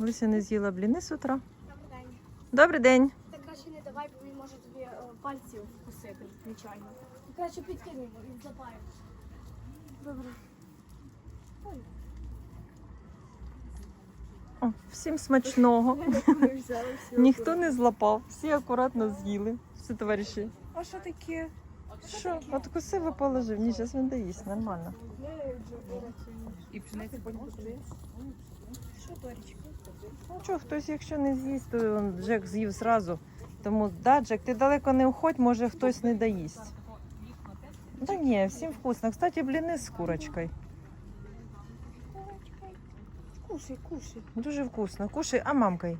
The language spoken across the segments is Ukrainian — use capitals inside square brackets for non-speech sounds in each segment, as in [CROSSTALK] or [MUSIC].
Лися не з'їла бліни з утра. Добрий день. Добрий день. Та краще не давай, бо він може тобі е, пальці вкусити, звичайно. Краще підкинь його, він запає. Добре. Ой, О, всім смачного. [LAUGHS] ми взяли всі Ніхто не злапав, всі акуратно з'їли. Всі товариші. А що таке? Що? От косиво положив. Ні, зараз він доїсть, нормально. І пшениця потім? Що? Ну що, хтось, якщо не з'їсть, то он, Джек з'їв зразу. Тому, да, Джек, ти далеко не уходь, може хтось не доїсть. Та ні, всім вкусно. Кстати, бліни з курочкою. Кушай, кушай. Дуже вкусно. Кушай, а мамкой.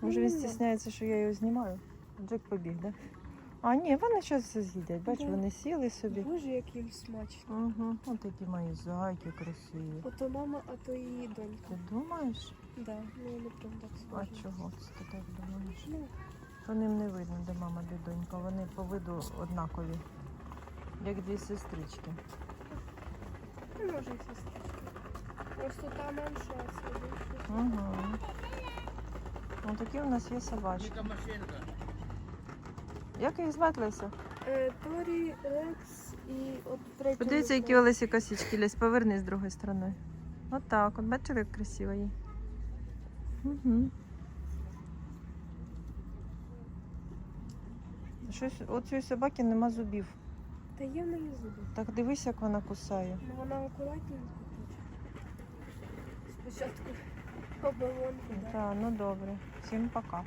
Може він стісняється, що я його знімаю. Джек побіг, да? А, ні, вони зараз все з'їдять. Бач, Да. вони сіли собі. Боже, як їм смачно. Угу. Ось такі мої зайки красиві. Ото мама, а то її донька. Ти думаєш? Да, ну вони прям так А схожі. чого це ти так думаєш? Ну, По ним не видно, де мама, де донька. Вони по виду однакові. Як дві сестрички. ну, може і сестричка. Просто та менша, а це більше. Угу. Ось такі у нас є собачки. Як їх звати Леся? Е, Торі, Рекс і от третя. Подивіться, які. Олесі косички лізь. Поверни з другої сторони. От так. От бачили, як красиво їй. Угу. Щось у цієї собаки нема зубів. Та є в неї зуби. Так дивись, як вона кусає. Ну вона акуратненько тут. Спочатку оболонку. Так, ну добре. Всім пока.